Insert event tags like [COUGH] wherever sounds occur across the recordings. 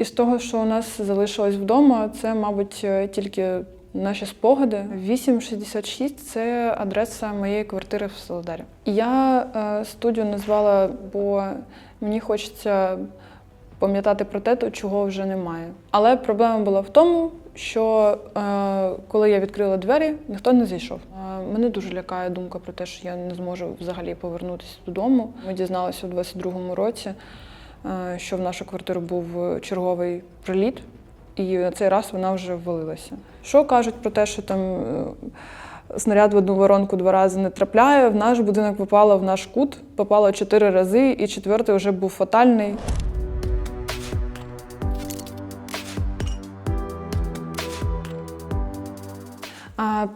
Із того, що у нас залишилось вдома, це, мабуть, е, тільки наші спогади. 866 це адреса моєї квартири в Солодарі. Я е, студію назвала, бо мені хочеться пам'ятати про те, чого вже немає. Але проблема була в тому, що е, коли я відкрила двері, ніхто не зайшов. Е, мене дуже лякає думка про те, що я не зможу взагалі повернутися додому. Ми дізналися у 22-му році, що в нашу квартиру був черговий приліт, і на цей раз вона вже ввалилася. Що кажуть про те, що там е, снаряд в одну воронку два рази не трапляє? В наш будинок попало в наш кут, попало чотири рази, і четвертий вже був фатальний.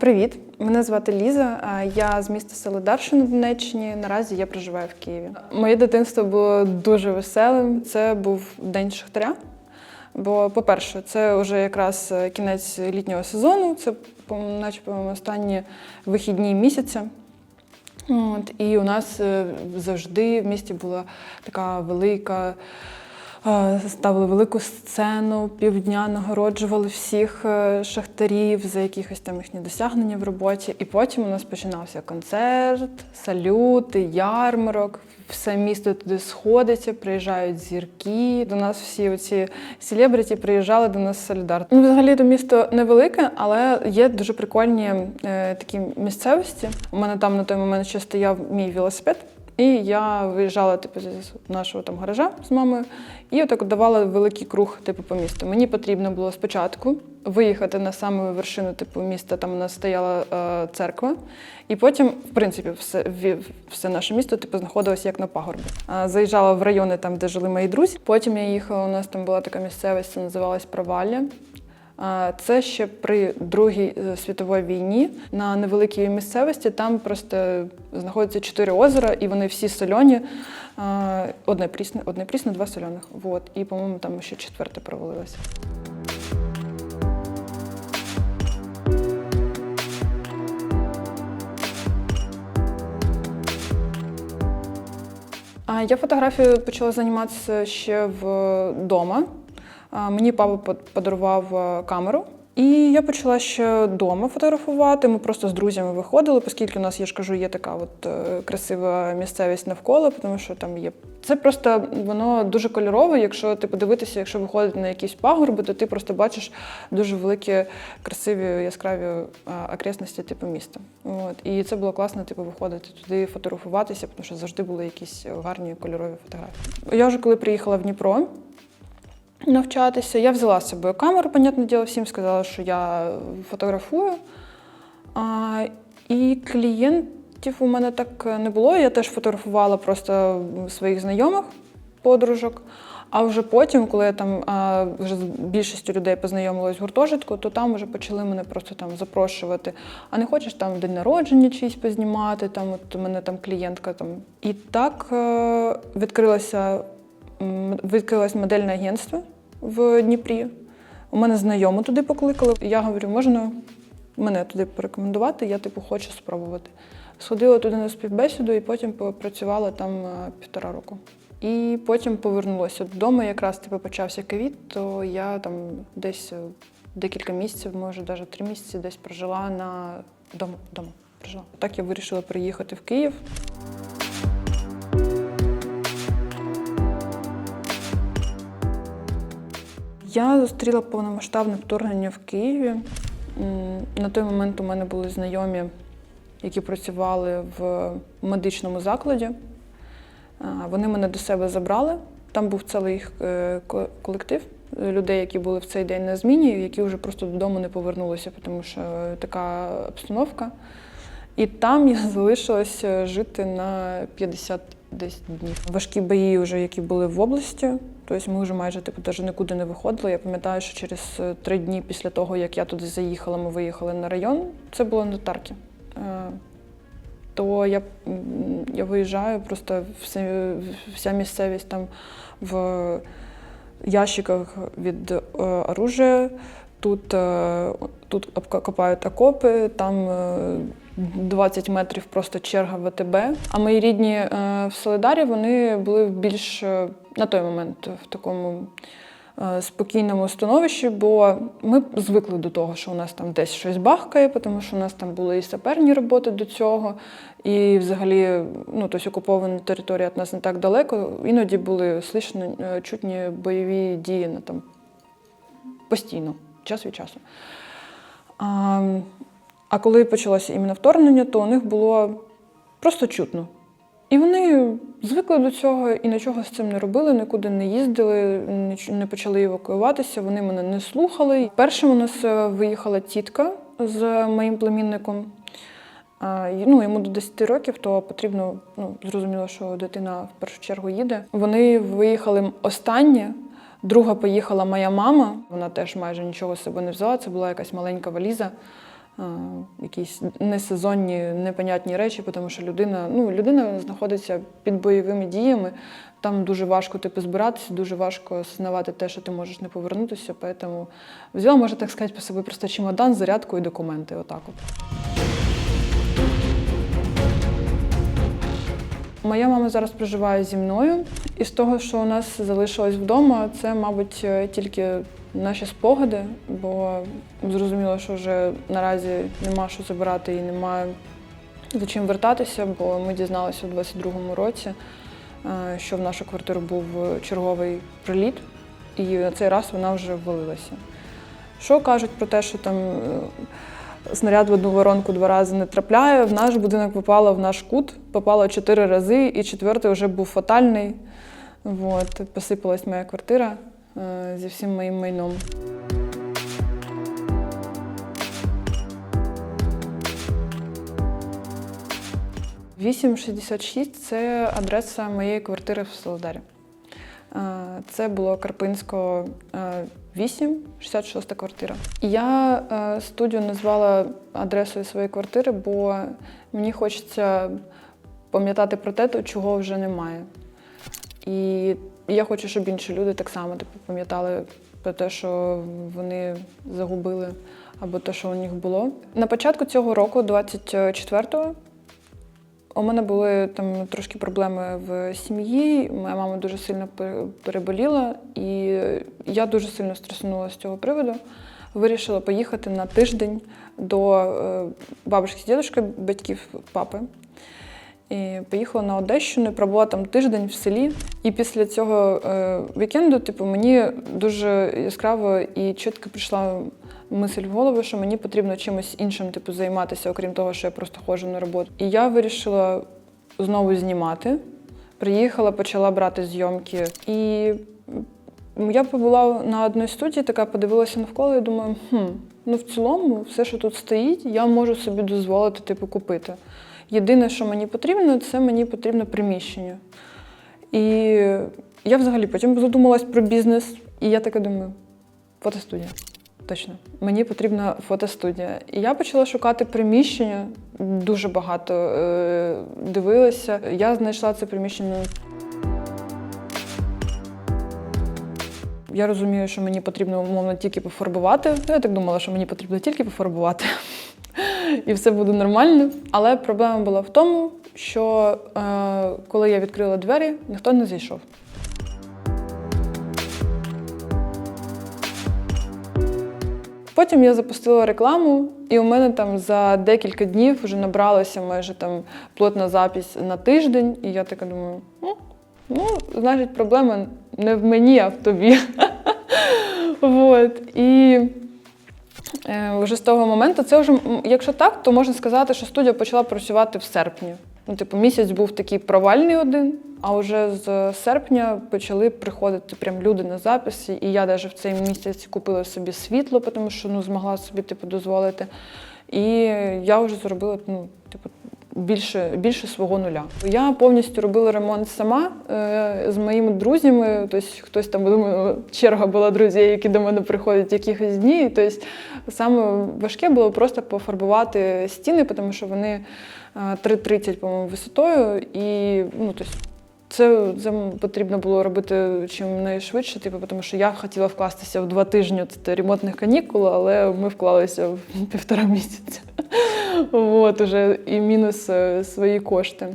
Привіт, мене звати Ліза. Я з міста Солидарщина на Донеччині. Наразі я проживаю в Києві. Моє дитинство було дуже веселим. Це був день шахтаря. Бо, по-перше, це вже якраз е, кінець літнього сезону, це, по-моєму, наче останні вихідні місяця. От, і у нас е, завжди в місті була така велика. Е, Ставили велику сцену, півдня нагороджували всіх е, шахтарів за якихось там їхні досягнення в роботі. І потім у нас починався концерт, салюти, ярмарок. Все місто туди сходиться, приїжджають зірки. До нас всі оці селебриті приїжджали до нас солідар. Ну, взагалі то місто невелике, але є дуже прикольні е, такі місцевості. У мене там на той момент ще стояв мій велосипед. І я виїжджала типу, з нашого там гаража з мамою і отак давала великий круг типу, по місту. Мені потрібно було спочатку виїхати на саму вершину типу, міста, там у нас стояла е, церква, і потім, в принципі, все, все наше місто типу, знаходилося як на пагорбі. Заїжджала в райони, там, де жили мої друзі. Потім я їхала, у нас там була така місцевість, це називалась Провалля. Це ще при Другій е, світовій війні на невеликій місцевості. Там просто знаходяться чотири озера, і вони всі сольоні. Одне прісне, одне прісне, два соляних. Вот. І, по-моєму, там ще четверте провалилося. Я фотографією почала займатися ще вдома. Мені папа под- подарував е, камеру. І я почала ще вдома фотографувати. Ми просто з друзями виходили, оскільки у нас, я ж кажу, є така от е, красива місцевість навколо, тому що там є. Це просто воно дуже кольорове. Якщо ти подивитися, якщо виходити на якісь пагорби, то ти просто бачиш дуже великі, красиві, яскраві е, окресності типу міста. От. І це було класно, типу, виходити туди, фотографуватися, тому що завжди були якісь гарні кольорові фотографії. Я вже коли приїхала в Дніпро, навчатися. Я взяла з собою камеру, понятне діло, всім сказала, що я фотографую. А, і клієнтів у мене так не було. Я теж фотографувала просто своїх знайомих, подружок. А вже потім, коли я там а, вже з більшістю людей познайомилась в гуртожитку, то там вже почали мене просто там запрошувати. А не хочеш там день народження чийсь познімати? Там от у мене там клієнтка там. І так е, відкрилося м, відкрилось модельне агентство в Дніпрі. У мене знайому туди покликали. Я говорю, можна мене туди порекомендувати, я типу хочу спробувати. Сходила туди на співбесіду і потім попрацювала там е, півтора року. І потім повернулася додому. Якраз типу почався ковід, то я там десь е, декілька місяців, може навіть три місяці, десь прожила на дому. Дома прожила. Так я вирішила приїхати в Київ. Я зустріла повномасштабне вторгнення в Києві. На той момент у мене були знайомі, які працювали в медичному закладі. Вони мене до себе забрали. Там був цілий їх е, колектив е, людей, які були в цей день на зміні, які вже просто додому не повернулися, тому що е, така обстановка. І там я [LAUGHS] залишилася жити на 50 десь днів. Важкі бої, вже, які були в області. Тобто ми вже майже типу, навіть нікуди не виходили. Я пам'ятаю, що через е, три дні після того, як я туди заїхала, ми виїхали на район. Це було на Тарки. Е, То я, я виїжджаю, просто все, вся місцевість там в ящиках від е, оружия. Тут, е, тут копають окопи, там е, 20 метрів просто черга ВТБ. А мої рідні е, в Солидарі вони були більш е, на той момент в такому е, спокійному становищі, бо ми звикли до того, що у нас там десь щось бахкає, тому що у нас там були і саперні роботи до цього, і взагалі ну, тобто окупована територія від нас не так далеко. Іноді були слышно, е, чутні бойові дії на там постійно, час від часу. А, а коли почалося іменно вторгнення, то у них було просто чутно. І вони звикли до цього і нічого з цим не робили, нікуди не їздили, не почали евакуюватися, вони мене не слухали. Першим у нас е, виїхала тітка з моїм племінником. Ну, йому до 10 років, то потрібно, ну, зрозуміло, що дитина в першу чергу їде. Вони виїхали останні. Друга поїхала моя мама. Вона теж майже нічого з собою не взяла. Це була якась маленька валіза, якісь несезонні, непонятні речі, тому що людина, ну, людина знаходиться під бойовими діями. Там дуже важко типу, збиратися, дуже важко осознавати те, що ти можеш не повернутися. Тому взяла, можна так сказати, по собі просто чемодан, зарядку і документи. Отак от. Моя мама зараз проживає зі мною, і з того, що у нас залишилось вдома, це, мабуть, е, тільки наші спогади, бо зрозуміло, що вже наразі нема що забирати і немає за чим вертатися, бо ми дізналися у 22-му році, е, що в нашу квартиру був черговий приліт, і на цей раз вона вже ввалилася. Що кажуть про те, що там е, снаряд в одну воронку два рази не трапляє. В наш будинок попало в наш кут, попало чотири рази, і четвертий вже був фатальний. Вот, посипалась моя квартира е, зі всім моїм майном. – 866 – це адреса моєї квартири в Солодарі. Е, Це було Карпинського е, 8, 66 квартира. Я е, студію назвала адресою своєї квартири, бо мені хочеться пам'ятати про те, чого вже немає. І я хочу, щоб інші люди так само типу, пам'ятали про те, що вони загубили або те, що у них було. На початку цього року, 24-го, у мене були там трошки проблеми в сім'ї. Моя мама дуже сильно пе- переболіла, і я дуже сильно стресунулася з цього приводу. Вирішила поїхати на тиждень до е, бабушки з дідушкою, батьків папи. І поїхала на Одещину, і пробула там тиждень в селі. І після цього е, вікенду, типу, мені дуже яскраво і чітко прийшла мисль в голову, що мені потрібно чимось іншим типу, займатися, окрім того, що я просто ходжу на роботу. І я вирішила знову знімати. Приїхала, почала брати зйомки. І я побула на одній студії, така подивилася навколо і думаю, хм, ну в цілому, все, що тут стоїть, я можу собі дозволити типу, купити. Єдине, що мені потрібно, це мені потрібно приміщення. І я взагалі потім задумалась про бізнес, і я така думаю, фотостудія. Точно, мені потрібна фотостудія. І я почала шукати приміщення, дуже багато е, дивилася. Я знайшла це приміщення. Я розумію, що мені потрібно умовно тільки пофарбувати. Ну, Я так думала, що мені потрібно тільки пофарбувати. І все буде нормально. Але проблема була в тому, що е, коли я відкрила двері, ніхто не зайшов. Потім я запустила рекламу, і у мене там за декілька днів вже набралася майже там плотна запись на тиждень. І я така думаю, ну, ну значить, проблема не в мені, а в тобі. [LAUGHS] Вот. І вже з того моменту, це вже, якщо так, то можна сказати, що студія почала працювати в серпні. Ну, типу, місяць був такий провальний один, а вже з серпня почали приходити прям люди на записи. І я навіть в цей місяць купила собі світло, тому що ну, змогла собі типу, дозволити. І я вже зробила ну, типу, більше, більше свого нуля. Я повністю робила ремонт сама е, з моїми друзями. Тобто хтось там думаю, черга була друзів, які до мене приходять якихось дні. Тобто саме важке було просто пофарбувати стіни, тому що вони е, 3,30 по-моєму висотою. І ну, тобто, це це потрібно було робити чим найшвидше, типу, тому що я хотіла вкластися в два тижні от, ремонтних канікул, але ми вклалися в [LAUGHS] півтора місяця. От, уже і мінус е, свої кошти.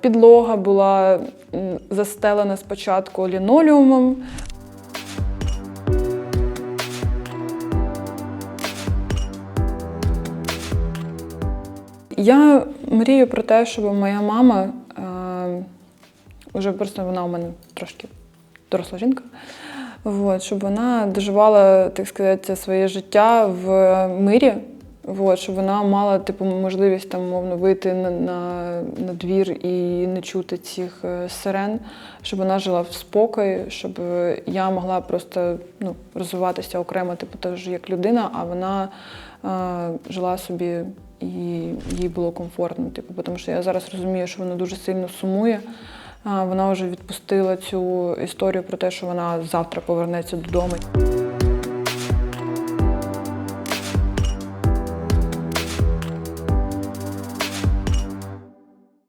Підлога була застелена спочатку лінолеумом. Я мрію про те, щоб моя мама вже просто вона у мене трошки доросла жінка. Вот, щоб вона доживала, так сказати, своє життя в мирі, вот, щоб вона мала типу, можливість там, мовно, вийти на, на, на двір і не чути цих е, сирен, щоб вона жила в спокої, щоб я могла просто ну, розвиватися окремо, типу, теж як людина, а вона е, жила собі і їй було комфортно. Типу, тому що я зараз розумію, що вона дуже сильно сумує. Вона вже відпустила цю історію про те, що вона завтра повернеться додому.